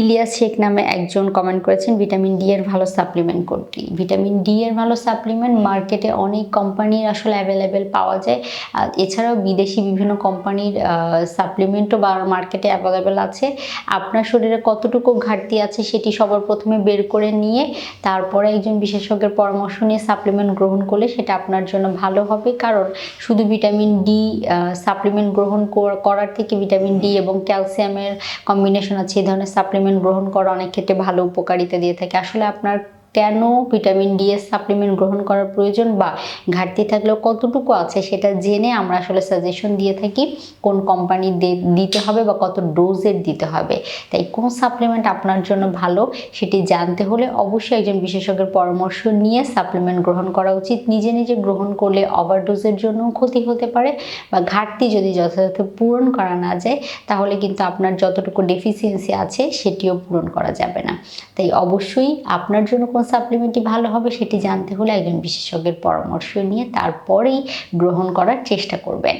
ইলিয়াস শেখ নামে একজন কমেন্ট করেছেন, ভিটামিন ডি এর ভালো সাপ্লিমেন্ট কোনটি? ভিটামিন ডি এর ভালো সাপ্লিমেন্ট মার্কেটে অনেক কোম্পানির আসলে অ্যাভেলেবেল পাওয়া যায়। এছাড়াও বিদেশি বিভিন্ন কোম্পানির সাপ্লিমেন্টও বা মার্কেটে অ্যাভেলেবেল আছে। আপনার শরীরে কতটুকু ঘাটতি আছে সেটি সবার প্রথমে বের করে নিয়ে, তারপরে একজন বিশেষজ্ঞের পরামর্শ নিয়ে সাপ্লিমেন্ট গ্রহণ করলে সেটা আপনার জন্য ভালো হবে। কারণ শুধু ভিটামিন ডি সাপ্লিমেন্ট গ্রহণ করার থেকে ভিটামিন ডি এবং ক্যালসিয়ামের কম্বিনেশন আছে, এই ধরনের সাপ্লিমেন্ট গ্রহণ করা অনেক ক্ষেত্রে ভালো উপকারিতা দিয়ে থাকে। আসলে আপনার কেন ভিটামিন ডি এর সাপ্লিমেন্ট গ্রহণ করার প্রয়োজন বা ঘাটতি থাকলেও কতটুকু আছে সেটা জেনে আমরা আসলে সাজেশন দিয়ে থাকি কোন কোম্পানি দিতে হবে বা কত ডোজের দিতে হবে। তাই কোন সাপ্লিমেন্ট আপনার জন্য ভালো সেটি জানতে হলে অবশ্যই একজন বিশেষজ্ঞের পরামর্শ নিয়ে সাপ্লিমেন্ট গ্রহণ করা উচিত। নিজে নিজে গ্রহণ করলে ওভারডোজের জন্য ক্ষতি হতে পারে বা ঘাটতি যদি যথাযথ পূরণ করা না যায় তাহলে কিন্তু আপনার যতটুকু ডেফিসিয়েন্সি আছে সেটিও পূরণ করা যাবে না। তাই অবশ্যই আপনার জন্য কোন সাপ্লিমেন্টটি ভালো হবে সেটি জানতে হলে একজন বিশেষজ্ঞের পরামর্শ নিয়ে তারপরেই গ্রহণ করার চেষ্টা করবেন।